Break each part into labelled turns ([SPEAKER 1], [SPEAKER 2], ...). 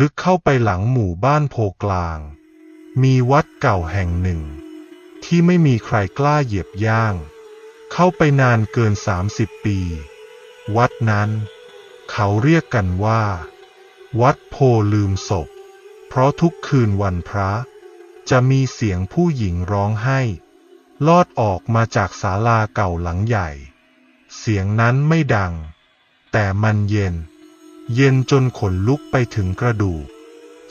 [SPEAKER 1] ลึกเข้าไปหลังหมู่บ้านโพกลาง มีวัดเก่าแห่งหนึ่ง ที่ไม่มีใครกล้าเหยียบย่าง เข้าไปนานเกิน 30 ปี วัดนั้น เขาเรียกกันว่า วัดโพลืมศพ เพราะทุกคืนวันพระ จะมีเสียงผู้หญิงร้องไห้ ลอดออกมาจากศาลาเก่าหลังใหญ่ เสียงนั้นไม่ดัง แต่มันเย็น เย็นจนขนลุกไปถึงกระดูก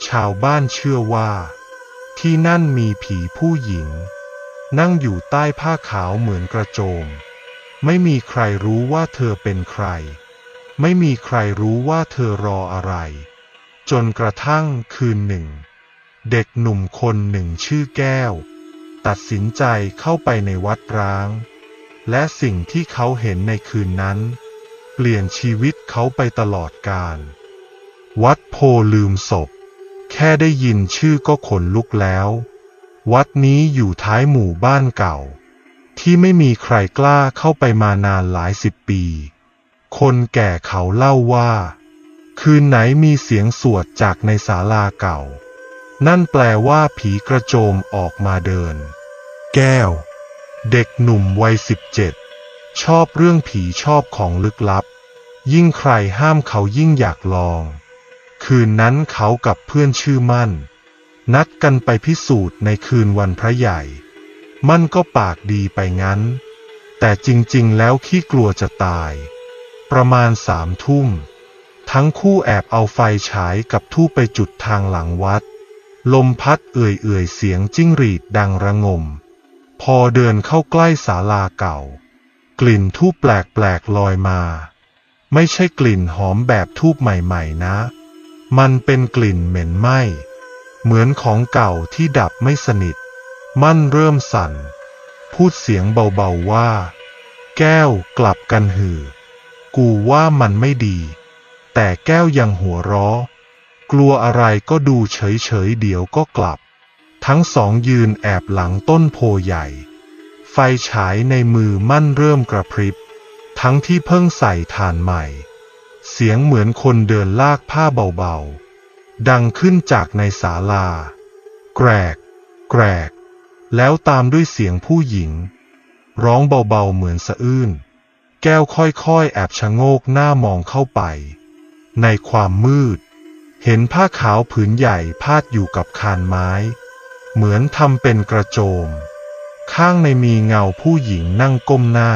[SPEAKER 1] ชาวบ้านเชื่อว่า ที่นั่นมีผีผู้หญิง นั่งอยู่ใต้ผ้าขาวเหมือนกระโจม ไม่มีใครรู้ว่าเธอเป็นใคร ไม่มีใครรู้ว่าเธอรออะไร จนกระทั่งคืนหนึ่ง เด็กหนุ่มคนหนึ่งชื่อแก้ว ตัดสินใจเข้าไปในวัดร้าง และสิ่งที่เขาเห็นในคืนนั้น เปลี่ยนชีวิตเขาไปตลอดกาลวัดโพลืมศพ แค่ได้ยินชื่อก็ขนลุกแล้ว วัดนี้อยู่ท้ายหมู่บ้านเก่า ที่ไม่มีใครกล้าเข้าไปมานานหลายสิบปี คนแก่เขาเล่าว่า คืนไหนมีเสียงสวดจากในศาลาเก่า นั่นแปลว่าผีกระโจมออกมาเดิน แก้ว เด็กหนุ่มวัยสิบเจ็ด ชอบเรื่องผีชอบของลึกลับ ยิ่งใครห้ามเขายิ่งอยากลอง คืนนั้นเขากับเพื่อนชื่อมั่น นัดกันไปพิสูจน์ในคืนวันพระใหญ่ มั่นก็ปากดีไปงั้น แต่จริงๆ แล้วขี้กลัวจะตาย ประมาณสามทุ่ม ทั้งคู่แอบเอาไฟฉายกับทูปไปจุดทางหลังวัด ลมพัดเอื่อยๆเสียงจิ้งหรีดดังระงม พอเดินเข้าใกล้ศาลาเก่า กลิ่นทูบแปลกๆลอยมา ไม่ใช่กลิ่นหอมแบบทูบใหม่ ๆ นะ มันเป็นกลิ่นเหม็นไหม้ เหมือนของเก่าที่ดับไม่สนิท มั่นเริ่มสั่น พูดเสียงเบาๆว่า แก้วกลับกันหือ กูว่ามันไม่ดี แต่แก้วยังหัวเราะกลัวอะไรก็ดูเฉยๆเดี๋ยวก็กลับ ทั้งสองยืนแอบหลังต้นโพใหญ่ ไฟฉายในมือมั่นเริ่มกระพริบ ทั้งที่เพิ่งใส่ถ่านใหม่ เสียงเหมือนคนเดินลากผ้าเบาๆ ดังขึ้นจากในศาลา แกรก แกรก แล้วตามด้วยเสียงผู้หญิง ร้องเบาๆเหมือนสะอื้น แก้วค่อยๆ แอบชะโงกหน้ามองเข้าไป ในความมืด เห็นผ้าขาวผืนใหญ่พาดอยู่กับคานไม้ เหมือนทำเป็นกระโจม ข้างในมีเงาผู้หญิงนั่งก้มหน้า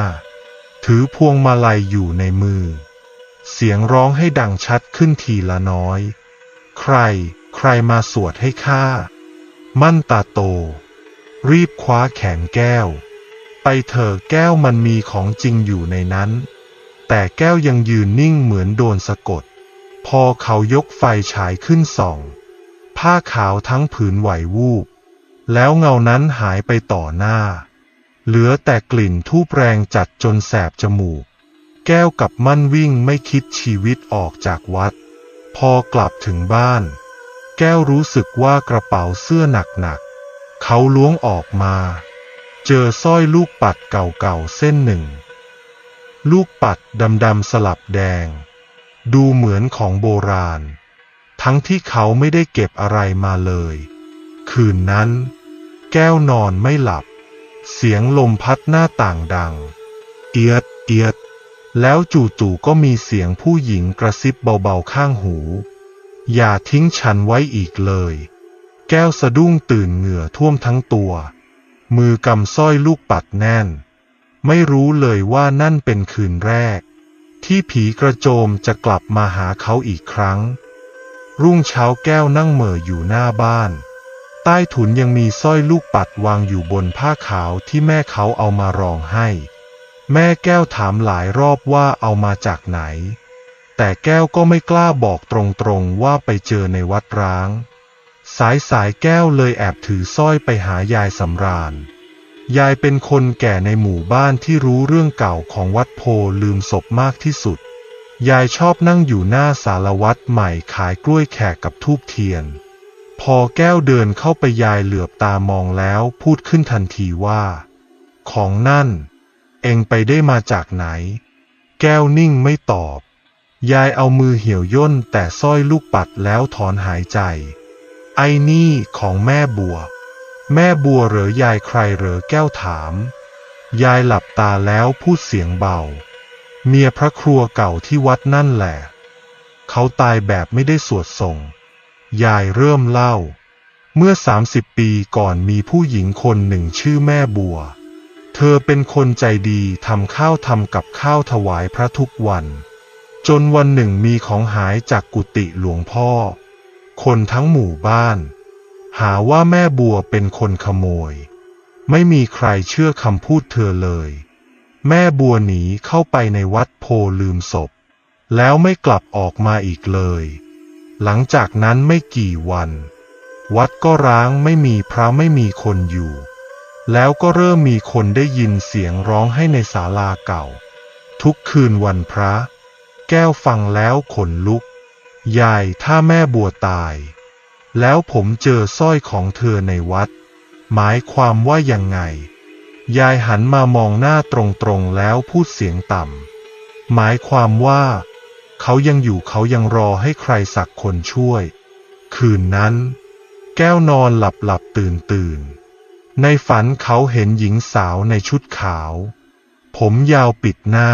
[SPEAKER 1] ถือพวงมาลัยอยู่ในมือ เสียงร้องให้ดังชัดขึ้นทีละน้อย ใคร ใครมาสวดให้ข้า มั่นตาโต รีบคว้าแขนแก้ว ไปเถอะแก้วมันมีของจริงอยู่ในนั้น แต่แก้วยังยืนนิ่งเหมือนโดนสะกด พอเขายกไฟฉายขึ้นส่อง ผ้าขาวทั้งผืนไหววูบ แล้วเงานั้นหายไปต่อหน้า เหลือแต่กลิ่นทูบแรงจัดจนแสบจมูก แก้วกับมั่นวิ่งไม่คิดชีวิตออกจากวัด พอกลับถึงบ้าน แก้วรู้สึกว่ากระเป๋าเสื้อหนักๆ เขาล้วงออกมา เจอสร้อยลูกปัดเก่าๆเส้นหนึ่ง ลูกปัดดำๆสลับแดง ดูเหมือนของโบราณ ทั้งที่เขาไม่ได้เก็บอะไรมาเลยคืนนั้น แก้วนอนไม่หลับ เสียงลมพัดหน้าต่างดัง เอียด เอียด แล้วจู่ๆก็มีเสียงผู้หญิงกระซิบเบาๆข้างหู อย่าทิ้งฉันไว้อีกเลย แก้วสะดุ้งตื่นเหงื่อท่วมทั้งตัว มือกำสร้อยลูกปัดแน่น ไม่รู้เลยว่านั่นเป็นคืนแรก ที่ผีกระโจมจะกลับมาหาเขาอีกครั้ง รุ่งเช้าแก้วนั่งเหม่ออยู่หน้าบ้าน ใต้ถุนยังมีสร้อยลูกปัดวางอยู่บนผ้าขาวที่แม่เขาเอามารองให้ แม่แก้วถามหลายรอบว่าเอามาจากไหน แต่แก้วก็ไม่กล้าบอกตรงๆว่าไปเจอในวัดร้าง สายสายแก้วเลยแอบถือสร้อยไปหายายสำราญ ยายเป็นคนแก่ในหมู่บ้านที่รู้เรื่องเก่าของวัดโพลืมศพมากที่สุด ยายชอบนั่งอยู่หน้าสารวัตรใหม่ขายกล้วยแขกกับทูบเทียน พอแก้วเดินเข้าไปยายเหลือบตามองแล้วพูดขึ้นทันทีว่า ของนั่น เองไปได้มาจากไหน แก้วนิ่งไม่ตอบ ยายเอามือเหี่ยวย่นแต่สร้อยลูกปัดแล้วถอนหายใจ ไอ้นี่ของแม่บัว แม่บัวเหรอยายใครเหรอแก้วถาม ยายหลับตาแล้วพูดเสียงเบา เมียพระครัวเก่าที่วัดนั่นแหละ เขาตายแบบไม่ได้สวดส่ง ยายเริ่มเล่า เมื่อ 30 ปีก่อนมีผู้หญิงคนหนึ่งชื่อแม่บัว เธอเป็นคนใจดีทำข้าวทำกับข้าวถวายพระทุกวัน จนวันหนึ่งมีของหายจากกุฏิหลวงพ่อ คนทั้งหมู่บ้าน หาว่าแม่บัวเป็นคนขโมย ไม่มีใครเชื่อคำพูดเธอเลย แม่บัวหนีเข้าไปในวัดโพลืมศพ แล้วไม่กลับออกมาอีกเลย หลังจากนั้นไม่กี่วัน วัดก็ร้างไม่มีพระไม่มีคนอยู่ แล้วก็เริ่มมีคนได้ยินเสียงร้องให้ในศาลาเก่า ทุกคืนวันพระ แก้วฟังแล้วขนลุก ยายถ้าแม่บัวตาย แล้วผมเจอสร้อยของเธอในวัด หมายความว่ายังไง ยายหันมามองหน้าตรงๆแล้วพูดเสียงต่ำหมายความว่า เขายังอยู่เขายังรอให้ใครสักคนช่วย คืนนั้น แก้วนอนหลับหลับตื่นตื่น ในฝันเขาเห็นหญิงสาวในชุดขาว ผมยาวปิดหน้า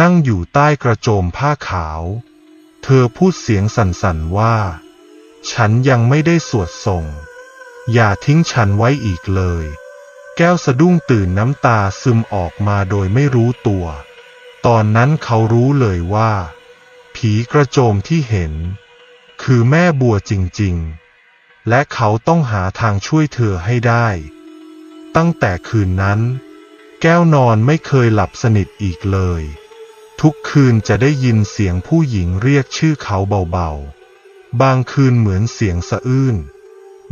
[SPEAKER 1] นั่งอยู่ใต้กระโจมผ้าขาว เธอพูดเสียงสั่นๆว่า ฉันยังไม่ได้สวดส่ง อย่าทิ้งฉันไว้อีกเลย แก้วสะดุ้งตื่นน้ำตาซึมออกมาโดยไม่รู้ตัวตอนนั้นเขารู้เลยว่า ผีกระโจมที่เห็น คือแม่บัวจริงๆ และเขาต้องหาทางช่วยเธอให้ได้ ตั้งแต่คืนนั้น แก้วนอนไม่เคยหลับสนิทอีกเลย ทุกคืนจะได้ยินเสียงผู้หญิงเรียกชื่อเขาเบาๆ บางคืนเหมือนเสียงสะอื้น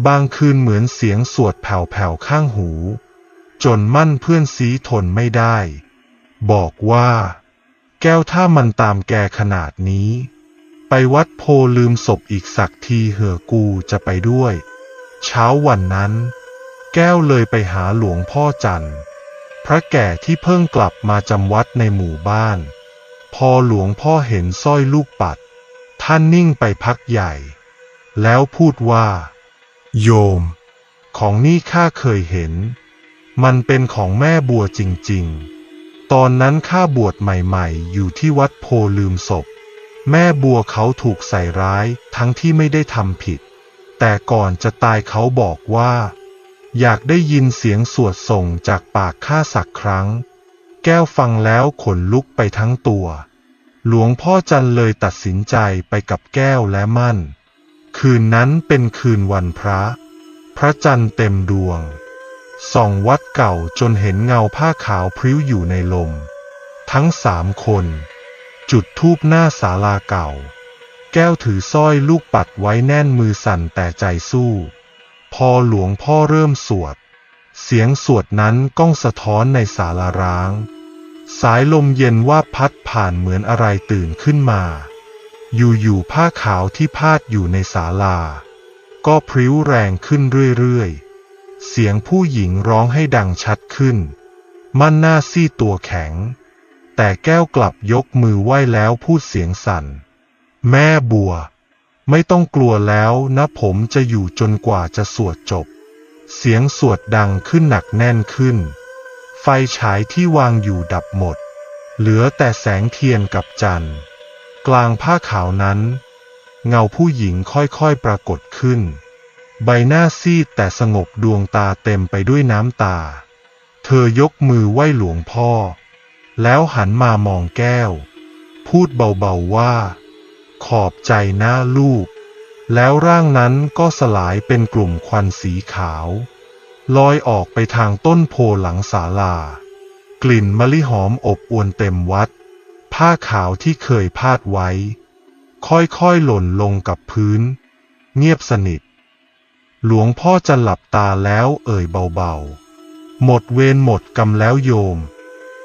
[SPEAKER 1] บางคืนเหมือนเสียงสวดแผ่วๆข้างหู จนมั่นเพื่อนซีทนไม่ได้ บอกว่า แก้วถ้ามันตามแกขนาดนี้ ไปวัดโพลืมศพอีกสักทีเหอะกูจะไปด้วย เช้าวันนั้น แก้วเลยไปหาหลวงพ่อจันทร์ พระแก่ที่เพิ่งกลับมาจำวัดในหมู่บ้าน พอหลวงพ่อเห็นสร้อยลูกปัด ท่านนิ่งไปพักใหญ่ แล้วพูดว่า โยม ของนี่ข้าเคยเห็น มันเป็นของแม่บัวจริง ๆ ตอนนั้นข้าบวชใหม่ๆ อยู่ที่วัดโพลืมศพ แม่บัวเขาถูกใส่ร้ายทั้งที่ไม่ได้ทำผิด แต่ก่อนจะตายเขาบอกว่า อยากได้ยินเสียงสวดส่งจากปากข้าสักครั้ง แก้วฟังแล้วขนลุกไปทั้งตัว หลวงพ่อจันเลยตัดสินใจไปกับแก้วและมั่น คืนนั้นเป็นคืนวันพระ พระจันทร์เต็มดวง ส่องวัดเก่าจนเห็นเงาผ้าขาวพริ้วอยู่ในลม ทั้งสามคน จุดทูบหน้าศาลาเก่า แก้วถือสร้อยลูกปัดไว้แน่นมือสั่นแต่ใจสู้ พอหลวงพ่อเริ่มสวด เสียงสวดนั้นก้องสะท้อนในศาลาร้าง สายลมเย็นว่าพัดผ่านเหมือนอะไรตื่นขึ้นมา อยู่ๆผ้าขาวที่พาดอยู่ในศาลา ก็พริ้วแรงขึ้นเรื่อยๆ เสียงผู้หญิงร้องให้ดังชัดขึ้น มั่นหน้าซี่ตัวแข็ง แต่แก้วกลับยกมือไหว้แล้วพูดเสียงสั่น แม่บัว ไม่ต้องกลัวแล้วนะผมจะอยู่จนกว่าจะสวดจบ เสียงสวดดังขึ้นหนักแน่นขึ้น ไฟฉายที่วางอยู่ดับหมด เหลือแต่แสงเทียนกับจันทร์ กลางผ้าขาวนั้น เงาผู้หญิงค่อยๆปรากฏขึ้น ใบหน้าซีดแต่สงบดวงตาเต็มไปด้วยน้ำตา เธอยกมือไหว้หลวงพ่อ แล้วหันมามองแก้ว พูดเบาๆว่า ขอบใจนะลูก แล้วร่างนั้นก็สลายเป็นกลุ่มควันสีขาว ลอยออกไปทางต้นโพหลังศาลา กลิ่นมะลิหอมอบอวนเต็มวัด ผ้าขาวที่เคยพาดไว้ ค่อยๆหล่นลงกับพื้น เงียบสนิท หลวงพ่อจะหลับตาแล้วเอ่ยเบาๆ หมดเวรหมดกรรมแล้วโยม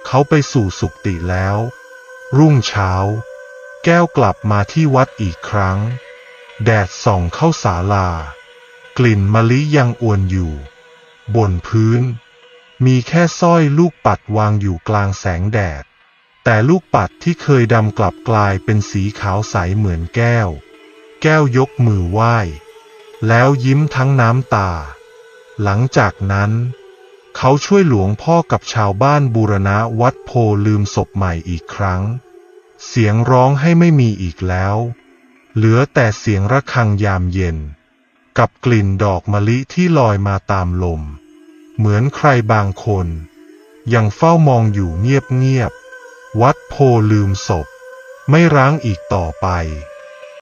[SPEAKER 1] เขาไปสู่สุคติแล้ว รุ่งเช้า แก้วกลับมาที่วัดอีกครั้ง แดดส่องเข้าศาลา กลิ่นมะลิยังอวนอยู่ บนพื้น มีแค่สร้อยลูกปัดวางอยู่กลางแสงแดด แต่ลูกปัดที่เคยดำกลับกลายเป็นสีขาวใสเหมือนแก้ว แก้วยกมือไหว้ แล้วยิ้มทั้งน้ำตา หลังจากนั้น เขาช่วยหลวงพ่อกับชาวบ้านบูรณะวัดโพลืมศพใหม่อีกครั้ง เสียงร้องให้ไม่มีอีกแล้ว เหลือแต่เสียงระฆังยามเย็น กับกลิ่นดอกมะลิที่ลอยมาตามลม เหมือนใครบางคน ยังเฝ้ามองอยู่เงียบๆวัดโพลืมศพ ไม่ร้างอีกต่อไป